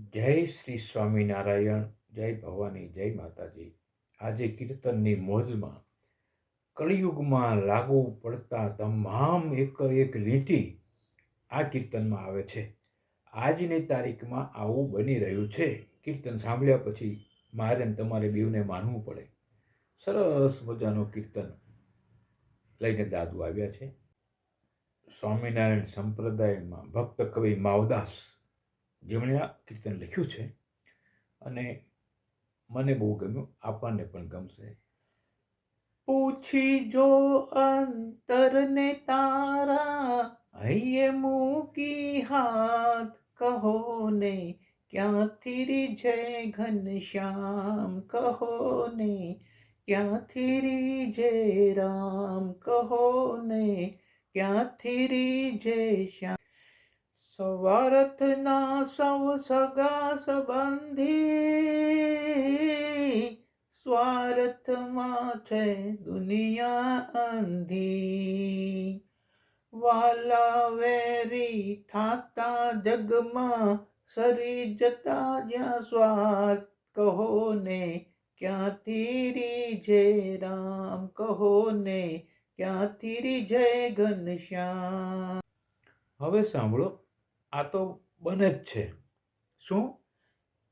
જય શ્રી સ્વામિનારાયણ, જય ભવાની, જય માતાજી. આજે કીર્તનની મોજમાં કળિયુગમાં લાગુ પડતા તમામ એક એક લીટી આ કીર્તનમાં આવે છે. આજની તારીખમાં આવું બની રહ્યું છે. કીર્તન સાંભળ્યા પછી મારે તમારે બીવને માનવું પડે. સરસ મજાનું કીર્તન લઈને દાદુ આવ્યા છે. સ્વામિનારાયણ સંપ્રદાયમાં ભક્ત કવિ માવદાસ જેમણે આ કીર્તન લખ્યું છે અને મને બહુ ગમ્યું, આપણને પણ ગમશે. પૂછી જો અંતરને તારા, હૈયે મૂકી હાથ કહો ને, ક્યાંથી રીજે ઘનશ્યામ કહો ને, ક્યાંથી રીજે રામ કહો ને, ક્યાંથી રીજે શ્યામ સ્વાર્થના સૌ સગા સંબંધી સ્વાર્થમાં છે દુનિયા અંધી. વાલા વેરી થાતા જગમાં સરી જતા જ્યાં સ્વાર્થ કહો ને ક્યાંથી રીજે રામ? કહો ને ક્યાંથી રીજે ઘનશ્યામ? હવે સાંભળો. આ તો બને જ છે. શું?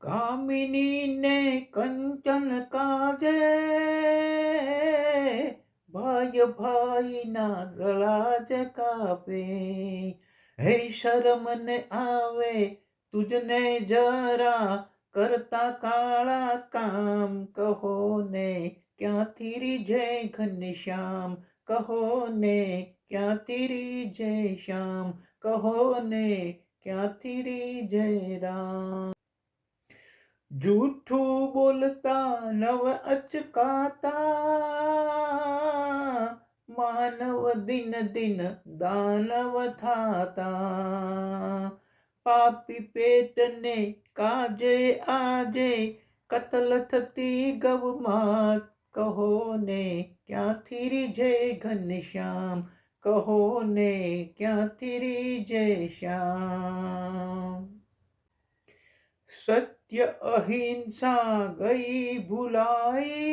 કામિની ને કંચન કાજે ભાઈ ભાઈના ગળા જ કાપે. હે શરમ ને આવે તુજને જરા કરતા કાળા કામ. કહો ને ક્યાંથી રીજે ઘનશ્યામ? કહો ને ક્યાંથી રીજે શ્યામ? કહો ને ક્યાંથી રીજે રામ જૂઠું બોલતા નવ અચકાતા માનવ દિન દિન દાનવ થાતા પાપી પેટને કાજે આજે કતલ થતી ગૌમાત કહો ને ક્યાંથી રીજે ઘનશ્યામ કહો ને ક્યાંથી રીજે શ્યામ સત્ય અહિંસા ગઈ ભૂલાઈ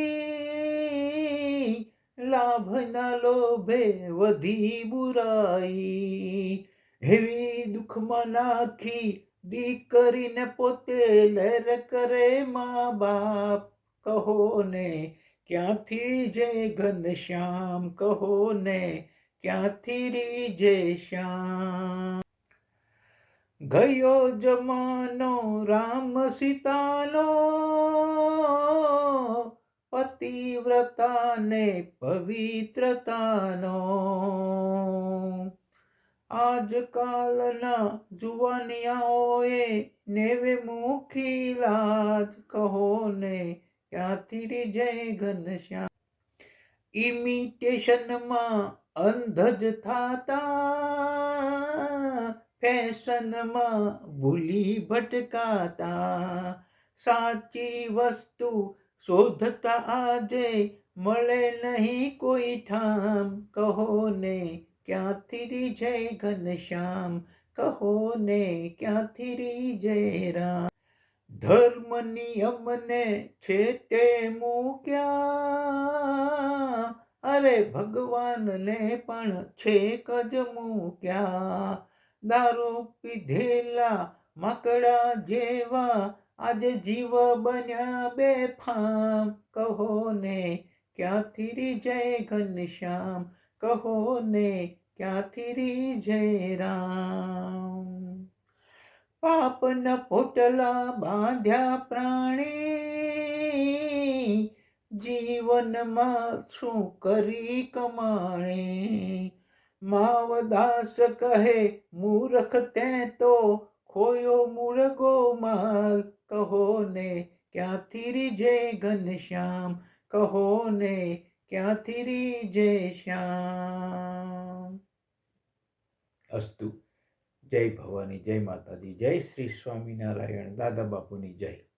લાભના લોભે વધી બુરાઈ એવી દુઃખમાં નાખી દીકરીને પોતે લહેર કરે મા બાપ કહો ને ક્યાંથી જય ઘનશ્યામ કહો ને ક્યાંથી રીજે શ્યામ? ગયો જમાનો રામ સીતાનો પતિવ્રતાને પવિત્રતાનો. આજકાલના જુવાનિયાઓએ નેવે મુખી લાજ, કહો ને ક્યાંથી રીજે ઘનશ્યામ? ઇમિટેશનમાં અંધ જ થાતા, ફેશનમાં ભૂલી ભટકાતા. સાચી વસ્તુ શોધતા આજે મળે નહીં કોઈ ઠામ. કહો ને ક્યાંથી રીજે ઘનશ્યામ? કહો ને ક્યાંથી રીજે રામ? ધર્મ નિયમને છેટે મૂક્યા. અરે ભગવાનને પણ છેક જ મૂક્યા. દારૂ પીધેલા માકડા જેવા આજે જીવ બન્યા બેફામ. કહો ને ક્યાંથી રીજે ઘનશ્યામ? કહો ને ક્યાંથી જય રામ? પાપના પોટલા બાંધ્યા પ્રાણી. જીવનમાં શું કરી કમાણે? માવદાસ કહે, મૂર્ખ તે તો ખોયો મૂળગો માલ. કહો ને, ક્યાંથી રીજે ઘનશ્યામ કહો ને, ક્યાંથી રીજે શ્યામ? અસ્તુ. જય ભવાની, જય માતાજી. જય શ્રી સ્વામિનારાયણ. દાદા બાપુની જય.